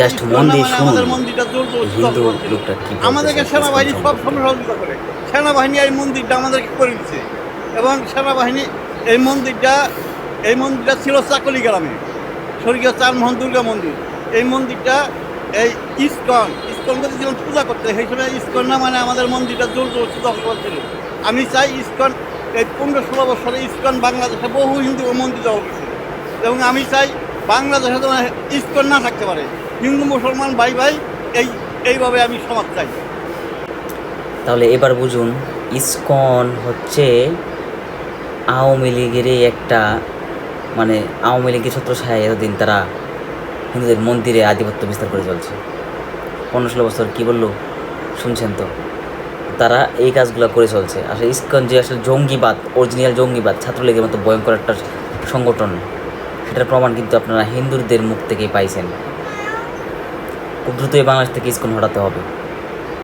ISKCON মন দিয়ে শুনুন। আমাদের মন্দিরটা জোর জোর হিন্দু লোকটা কি আমাদেরকে সেনাবাহিনী সব। সময় সহযোগিতা করে। সেনাবাহিনী এই মন্দিরটা আমাদেরকে করে দিচ্ছে। এবং সেনাবাহিনী এই মন্দিরটা এই মন্দিরটা ছিল চাকলি গ্রামে। স্বর্গীয় চারমোহন দুর্গা মন্দির। এই মন্দিরটা এই ইস্কন ইস্কন ছিলাম পূজা করতে সেই সময় ইস্কন না মানে আমাদের মন্দিরটা জোর জোর দখল করছিল আমি চাই ইস্কন এই পনেরো ষোলো বছরে ইস্কন বাংলাদেশে বহু হিন্দু মন্দির দখল করছিল এবং আমি চাই বাংলাদেশে যেন ইস্কন না থাকতে পারে। হিন্দু মুসলমান ভাই ভাই, এই, এইভাবে আমি সমাজ চাই। তাহলে এবার বুঝুন, ইস্কন হচ্ছে আওয়ামী লীগেরই একটা মানে আওয়ামী লীগের ছত্রছায়া এতদিন তারা হিন্দুদের মন্দিরে আধিপত্য বিস্তার করে চলছে। পনেরো ষোলো বছর কী বলল? শুনছেন তো। তারা এই কাজগুলো করে চলছে। আসলে ইস্কন যে আসলে জঙ্গিবাদ অরিজিনাল জঙ্গিবাদ, ছাত্রলীগের মতো ভয়ঙ্কর একটা সংগঠন সেটার প্রমাণ কিন্তু আপনারা হিন্দুদের মুখ থেকেই পাইছেন। খুব দ্রুতই বাংলাদেশ থেকে স্কুল হটাতে হবে।